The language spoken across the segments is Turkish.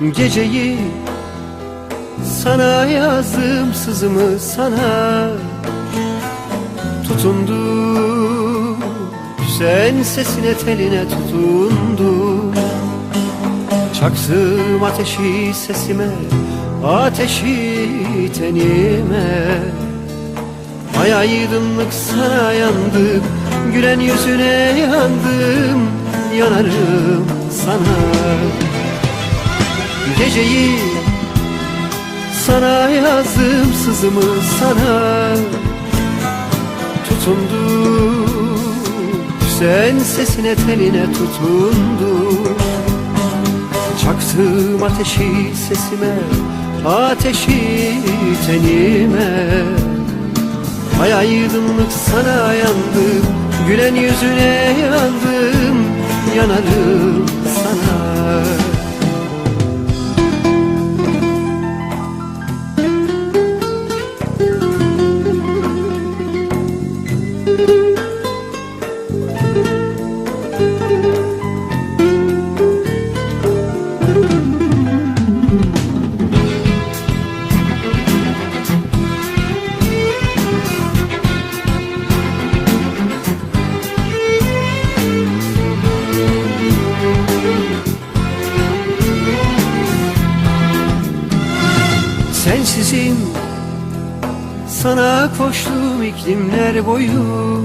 Geceyi sana yazdım sızımı sana tutundu Sen sesine teline tutundu Çaktım ateşi sesime Ateşi tenime. Ay aydınlık sana yandım Gülen yüzüne yandım Yanarım sana Geceyi sana yazdım sızımı sana Tutundu. Sen sesine teline tutundu. Çaktım ateşi sesime Ateşi tenime. Ay aydınlık sana yandım Gülen yüzüne yandım Yanarım sana Sensizim sana koştum iklimler boyu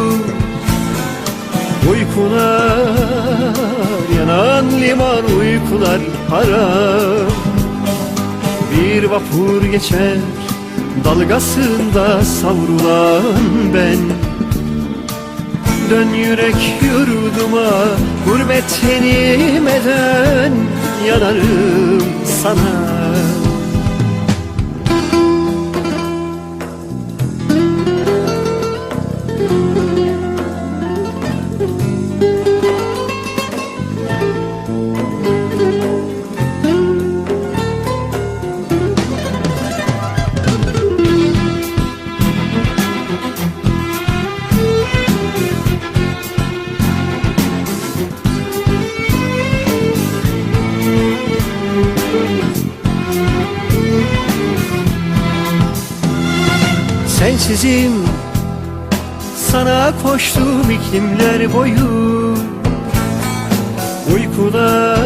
Uykular yanan liman uykular haram. Bir vapur geçer dalgasında savrulan ben. Dön yürek yurduma gurbet tenime dön Yanarım sana Sensizim. Sana koştum iklimler boyu Uykular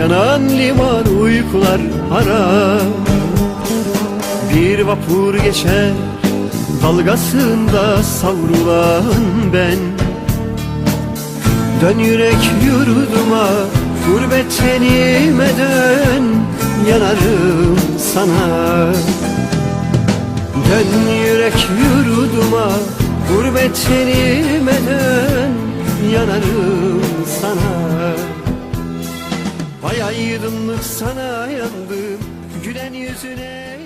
yanan liman uykular haram Bir vapur geçer dalgasında savrulan ben. Dön yürek yurduma gurbet tenime dön Yanarım sana Dön yürek yurduma Gurbet tenime dön Yanarım sana? Vay aydınlık sana yandım Gülen yüzüne